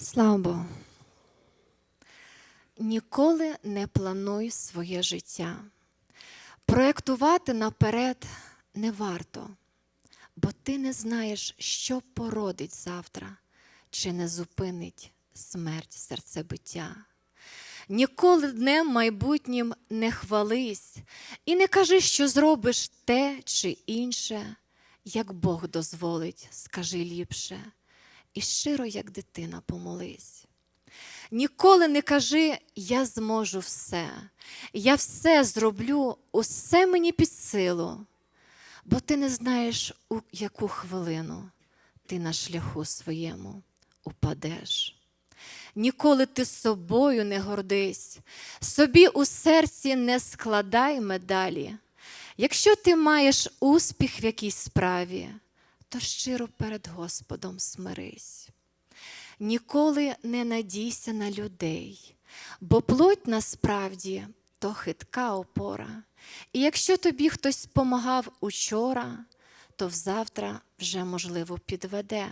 Слава Богу. Ніколи не плануй своє життя. Проєктувати наперед не варто, бо ти не знаєш, що породить завтра, чи не зупинить смерть серцебиття. Ніколи днем майбутнім не хвались і не кажи, що зробиш те чи інше, як Бог дозволить, скажи ліпше, і щиро, як дитина, помолись. Ніколи не кажи, я зможу все, я все зроблю, усе мені під силу, бо ти не знаєш, у яку хвилину ти на шляху своєму упадеш. Ніколи ти собою не гордись, собі у серці не складай медалі. Якщо ти маєш успіх в якійсь справі, то щиро перед Господом смирись. Ніколи не надійся на людей, бо плоть насправді то хитка опора. І якщо тобі хтось спомагав учора, то взавтра вже, можливо, підведе.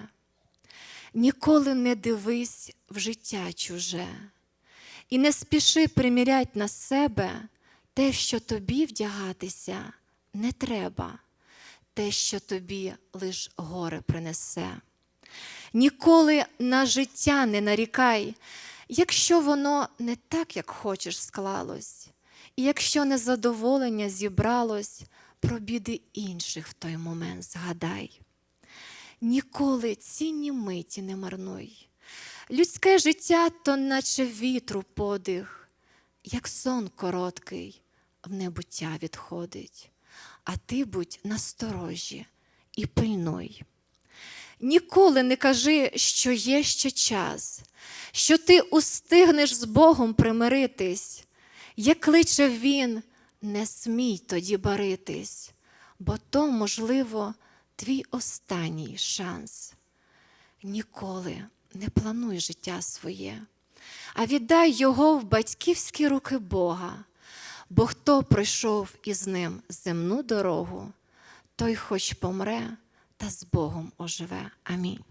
Ніколи не дивись в життя чуже, і не спіши примірять на себе те, що тобі вдягатися не треба, те, що тобі лиш горе принесе. Ніколи на життя не нарікай, якщо воно не так, як хочеш, склалось, і якщо незадоволення зібралось, про біди інших в той момент згадай. Ніколи цінні миті не марнуй. Людське життя то наче вітру подих, як сон короткий, в небуття відходить, а ти будь насторожі і пильнуй. Ніколи не кажи, що є ще час, що ти устигнеш з Богом примиритись, як кличе Він, не смій тоді баритись, бо то, можливо, твій останній шанс. Ніколи не плануй життя своє, а віддай його в батьківські руки Бога, бо хто пройшов із ним земну дорогу, той хоч помре та з Богом оживе. Амінь.